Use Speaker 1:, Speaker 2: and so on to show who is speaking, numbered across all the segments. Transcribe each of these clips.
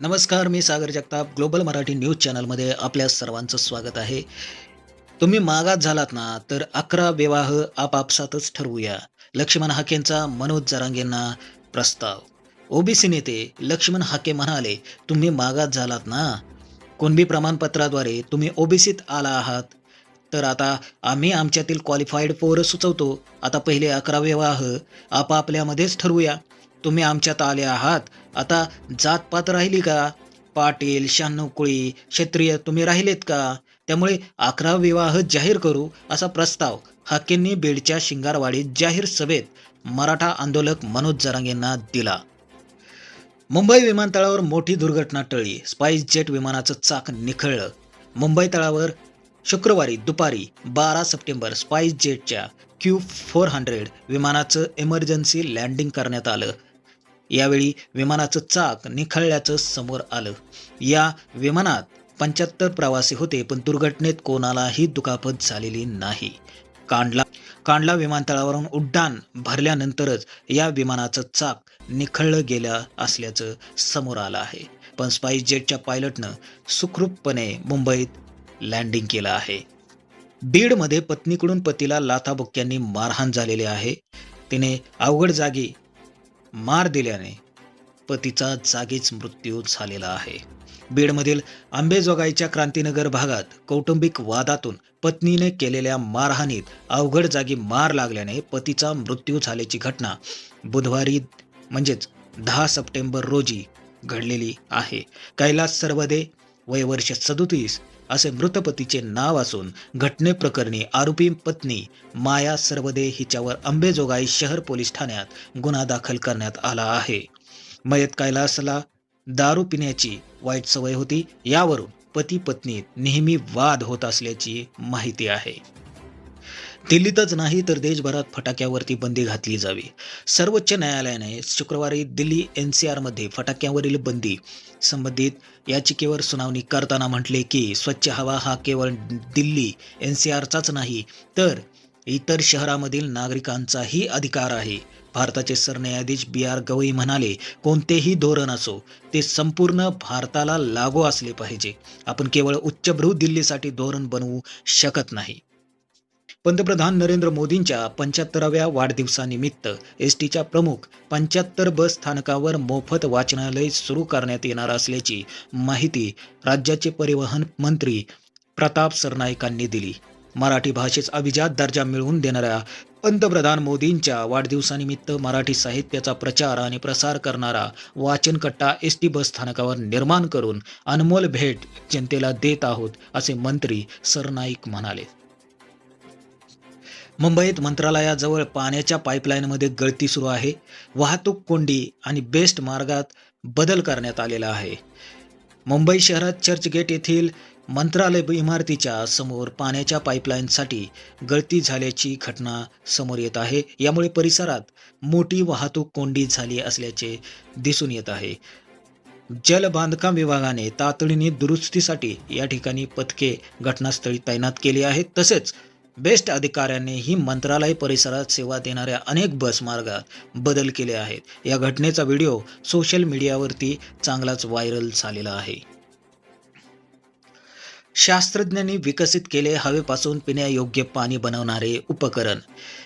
Speaker 1: नमस्कार मी Sagar Jagtap. Global Marathi news चॅनलमध्ये आपल्या सर्वांचं स्वागत आहे. तुम्ही मागात झालात ना तर अकरा विवाह आपापसातच ठरवूया. लक्ष्मण हाकेंचा मनोज जरांगेंना प्रस्ताव. ओबीसी नेते लक्ष्मण हाके म्हणाले तुम्ही मागात झालात ना? कुणबी प्रमाणपत्राद्वारे तुम्ही ओबीसीत आला आहात? तर आता आम्ही आमच्यातील क्वालिफाईड पोरं सुचवतो. आता पहिले अकरा विवाह आपापल्यामध्येच ठरवूया. तुम्ही आमच्यात आले आहात. आता जातपात राहिली का? पाटील शहाण्णव कुळी क्षत्रिय तुम्ही राहिलेत का? त्यामुळे अकरा विवाह जाहीर करू असा प्रस्ताव हाकेंनी बीडच्या शिंगारवाडीत जाहीर सभेत मराठा आंदोलक मनोज जरांगेंना दिला. मुंबई विमानतळावर मोठी दुर्घटना टळली. स्पाईस जेट विमानाचं चाक निखळलं. मुंबई तळावर शुक्रवारी दुपारी बारा सप्टेंबर स्पाईस जेटच्या क्यू फोर हंड्रेड विमानाचं इमर्जन्सी लँडिंग करण्यात आलं. यावेळी विमानाचं चाक निखळल्याचं समोर आलं. या विमानात पंच्याहत्तर प्रवासी होते पण दुर्घटनेत कोणालाही दुखापत झालेली नाही. कांडला कांडला विमानतळावरून उड्डाण भरल्यानंतरच या विमानाचं चाक निखळलं गेलं असल्याचं समोर आलं आहे. पण स्पाईस जेटच्या पायलटनं सुखरूपपणे मुंबईत लँडिंग केलं आहे. बीडमध्ये पत्नीकडून पतीला लाथाबुक्क्यांनी मारहाण झालेली आहे. तिने अवघड जागी मार दिल्याने पतीचा जागीच मृत्यू झालेला आहे. बीडमधील आंबेजोगाईच्या क्रांतीनगर भागात कौटुंबिक वादातून पत्नीने केलेल्या मारहाणीत अवघड जागी मार लागल्याने पतीचा मृत्यू झाल्याची घटना बुधवारी म्हणजेच दहा सप्टेंबर रोजी घडलेली आहे. कैलास सर्वदे वय वर्ष सदोतीस असे मृतपतीचे नाव असून घटनेप्रकरणी आरोपी पत्नी माया सर्वदे हिच्यावर अंबेजोगाई शहर पोलीस ठाण्यात गुन्हा दाखल करण्यात आला आहे. मयत कैलासला दारू पिण्याची वाईट सवय होती यावरून पती पत्नीत नेहमी वाद होत असल्याची माहिती आहे. दिल्लीतच नाही तर देशभरात फटाक्यावरती बंदी घातली जावी. सर्वोच्च न्यायालयाने शुक्रवारी दिल्ली एन सी आरमध्ये फटाक्यावरील बंदी संबंधित याचिकेवर सुनावणी करताना म्हटले की स्वच्छ हवा हा केवळ दिल्ली एन सी आरचाच नाही तर इतर शहरामधील नागरिकांचाही अधिकार आहे. भारताचे सरन्यायाधीश बी आर गवई म्हणाले कोणतेही धोरण असो ते संपूर्ण भारताला लागू असले पाहिजे. आपण केवळ उच्चभ्रू दिल्लीसाठी धोरण बनवू शकत नाही. पंतप्रधान नरेंद्र मोदींच्या पंच्याहत्तराव्या वाढदिवसानिमित्त एस टीच्या प्रमुख पंच्याहत्तर बस स्थानकावर मोफत वाचनालय सुरू करण्यात येणार असल्याची माहिती राज्याचे परिवहन मंत्री प्रताप सरनाईकांनी दिली. मराठी भाषेस अभिजात दर्जा मिळवून देणाऱ्या पंतप्रधान मोदींच्या वाढदिवसानिमित्त मराठी साहित्याचा प्रचार आणि प्रसार करणारा वाचनकट्टा एस टी बस स्थानकावर निर्माण करून अनमोल भेट जनतेला देत आहोत असे मंत्री सरनाईक म्हणाले. मुंबईत मंत्रालयाजवळ पाण्याच्या पाईपलाईनमध्ये गळती सुरू आहे. वाहतूक कोंडी आणि बेस्ट मार्गात बदल करण्यात आलेला आहे. मुंबई शहरात चर्चगेट येथील मंत्रालय इमारतीच्या समोर पाण्याच्या पाईपलाईनसाठी गळती झाल्याची घटना समोर येत आहे. यामुळे परिसरात मोठी वाहतूक कोंडी झाली असल्याचे दिसून येत आहे. जल बांधकाम विभागाने तातडीने दुरुस्तीसाठी या ठिकाणी पथके घटनास्थळी तैनात केली आहेत. तसेच बेस्ट अधिकाऱ्यांनी ही मंत्रालय परिसरात सेवा देणाऱ्या अनेक बस मार्गात बदल केले आहेत. या घटनेचा व्हिडिओ सोशल मीडियावरती चांगलाच व्हायरल झालेला आहे. शास्त्रज्ञांनी विकसित केले हवेपासून पिण्यायोग्य पाणी बनवणारे उपकरण.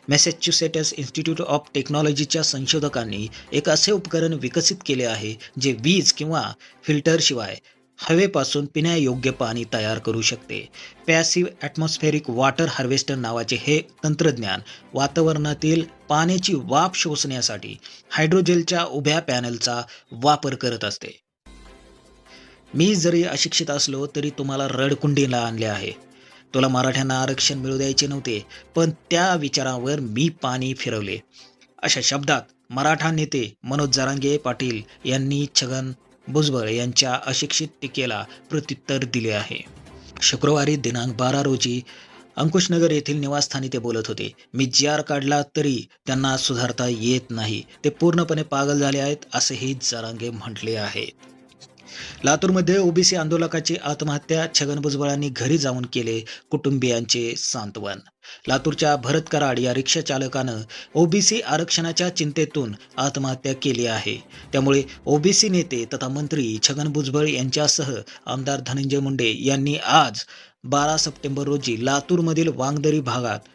Speaker 1: मॅसेच्युसेटस इन्स्टिट्यूट ऑफ टेक्नॉलॉजीच्या संशोधकांनी एक असे उपकरण विकसित केले आहे जे वीज किंवा फिल्टरशिवाय हवेपासून पिण्यायोग्य पाणी तयार करू शकते. पॅसिव्ह ॲटमॉस्फेरिक वॉटर हार्वेस्टर नावाचे हे तंत्रज्ञान वातावरणातील पाण्याची वाफ शोषण्यासाठी हायड्रोजेलच्या उभ्या पॅनलचा वापर करत असते. मी जरी अशिक्षित असलो तरी तुम्हाला रडकुंडीला आणले आहे. तुला मराठ्यांना आरक्षण मिळू द्यायचे नव्हते पण त्या विचारावर मी पाणी फिरवले. अशा शब्दात मराठा नेते मनोज जरांगे पाटील यांनी छगन भुजबळ यांच्या अशिक्षित टीकेला प्रत्युत्तर दिले आहे. शुक्रवारी दिनांक बारा रोजी अंकुशनगर येथील निवासस्थानी ते बोलत होते मी जी आर काढला तरी त्यांना सुधारता येत नाही ते पूर्णपणे पागल झाले आहेत असेही जरांगे म्हटले आहे. लातूरमध्ये ओबीसी आंदोलकाची आत्महत्या छगन भुजबळांनी घरी जाऊन केले कुटुंबियांचे सांत्वन. लातूरच्या भरत कराड या रिक्षा चालकानं ओबीसी आरक्षणाच्या चिंतेतून आत्महत्या केली आहे. त्यामुळे ओबीसी नेते तथा मंत्री छगन भुजबळ यांच्यासह आमदार धनंजय मुंडे यांनी आज बारा सप्टेंबर रोजी लातूरमधील वांगदरी भागात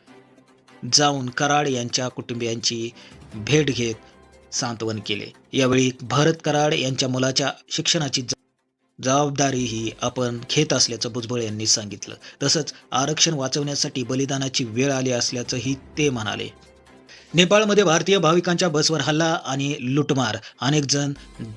Speaker 1: जाऊन कराड यांच्या कुटुंबियांची भेट घेत सांत्वन केले. यावेळी भरत कराड यांच्या मुलाच्या शिक्षणाची जबाबदारी जबाबदारीही आपण घेत असल्याचं भुजबळ यांनी सांगितलं. तसंच आरक्षण वाचवण्यासाठी बलिदानाची वेळ आली असल्याचंही ते म्हणाले. नेपाळमध्ये भारतीय भाविकांच्या बसवर हल्ला आणि लुटमार. अनेक जण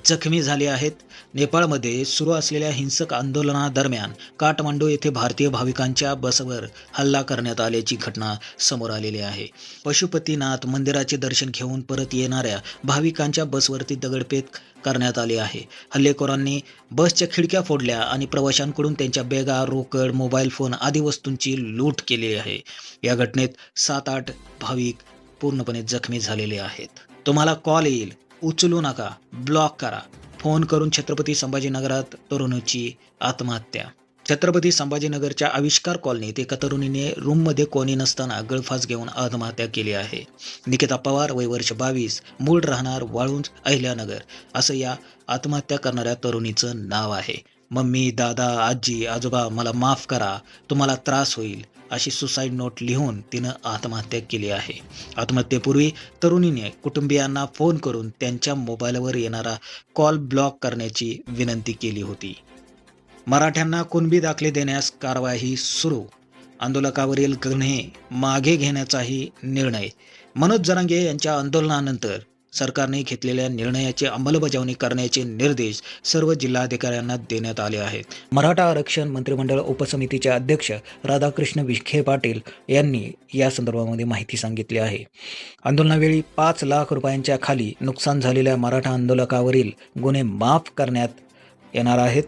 Speaker 1: जखमी झाले आहेत. नेपाळमध्ये सुरू असलेल्या हिंसक आंदोलनादरम्यान काठमांडू येथे भारतीय भाविकांच्या बसवर हल्ला करण्यात आल्याची घटना समोर आलेली आहे. पशुपतीनाथ मंदिराचे दर्शन घेऊन परत येणाऱ्या भाविकांच्या बसवरती दगडफेक करण्यात आली आहे. हल्लेखोरांनी बसच्या खिडक्या फोडल्या आणि प्रवाशांकडून त्यांच्या बॅगा रोकड मोबाईल फोन आदी वस्तूंची लूट केली आहे. या घटनेत सात आठ भाविक पूर्णपणे जखमी झालेले आहेत. तुम्हाला कॉल येईल. उचलू नका. ब्लॉक करा. फोन करून छत्रपती संभाजीनगरात तरुणीची आत्महत्या. छत्रपती संभाजीनगरच्या आविष्कार कॉलनीत एका तरुणीने रूममध्ये कोणी नसताना गळफास घेऊन आत्महत्या केली आहे. निकिता पवार वय वर्ष बावीस मूळ राहणार वाळूंज अहिल्यानगर असं या आत्महत्या करणाऱ्या तरुणीचं नाव आहे. मम्मी दादा आजी आजोबा मला माफ करा. तुम्हाला त्रास होईल. अशी सुसाईड नोट लिहून तिनं आत्महत्या केली आहे. आत्महत्येपूर्वी तरुणीने कुटुंबियांना फोन करून त्यांच्या मोबाईलवर येणारा कॉल ब्लॉक करण्याची विनंती केली होती. मराठ्यांना कुणबी दाखले देण्यास कारवाई सुरू. आंदोलकावरील गुन्हे मागे घेण्याचाही निर्णय. मनोज जरांगे यांच्या आंदोलनानंतर सरकारने घेतलेल्या निर्णयाची अंमलबजावणी करण्याचे निर्देश सर्व जिल्हाधिकाऱ्यांना देण्यात आले आहेत. मराठा आरक्षण मंत्रिमंडळ उपसमितीचे अध्यक्ष राधाकृष्ण विखे पाटील यांनी या संदर्भामध्ये माहिती सांगितली आहे. आंदोलनावेळी पाच लाख रुपयांच्या खाली नुकसान झालेल्या मराठा आंदोलकावरील गुन्हे माफ करण्यात येणार आहेत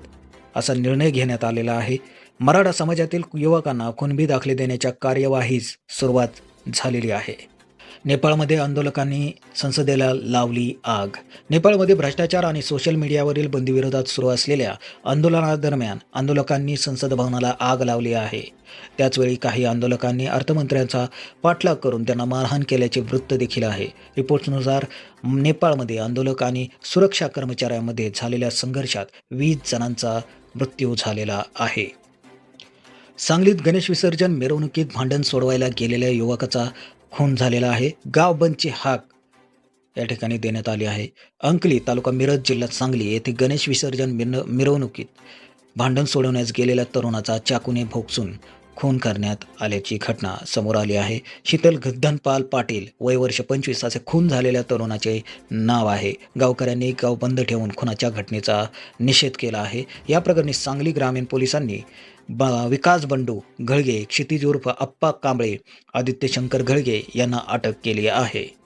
Speaker 1: असा निर्णय घेण्यात आलेला आहे. मराठा समाजातील युवकांना कुणबी दाखले देण्याच्या कार्यवाहीस सुरुवात झालेली आहे. नेपाळमध्ये आंदोलकांनी संसदेला लावली आग. नेपाळमध्ये भ्रष्टाचार आणि सोशल मीडियावरील बंदीविरोधात सुरू असलेल्या आंदोलनादरम्यान आंदोलकांनी संसद भवनाला आग लावली आहे. त्याचवेळी काही आंदोलकांनी अर्थमंत्र्यांचा पाठलाग करून त्यांना मारहाण केल्याचे वृत्त देखील आहे. रिपोर्ट्सनुसार नेपाळमध्ये आंदोलक आणि सुरक्षा कर्मचाऱ्यांमध्ये झालेल्या संघर्षात वीस जणांचा मृत्यू झालेला आहे. सांगलीत गणेश विसर्जन मिरवणुकीत भांडण सोडवायला गेलेल्या युवकाचा खून झालेला आहे. गाव बंदची हाक या ठिकाणी देण्यात आली आहे. अंकली तालुका मिरज जिल्ह्यात सांगली येथे गणेश विसर्जन मिर मिरवणुकीत भांडण सोडवण्यास गेलेल्या तरुणाचा चाकूने भोगसून खून करण्यात आल्याची घटना समोर आली आहे. शीतल गद्धनपाल पाटील वय वर्ष पंचवीस असे खून झालेल्या तरुणाचे नाव आहे. गावकऱ्यांनी गाव बंद ठेवून खुनाच्या घटनेचा निषेध केला आहे. या प्रकरणी सांगली ग्रामीण पोलिसांनी ब विकास बंडू घळगे क्षितिज उर्फ अप्पा कांबळे आदित्य शंकर घळगे यांना अटक केली आहे.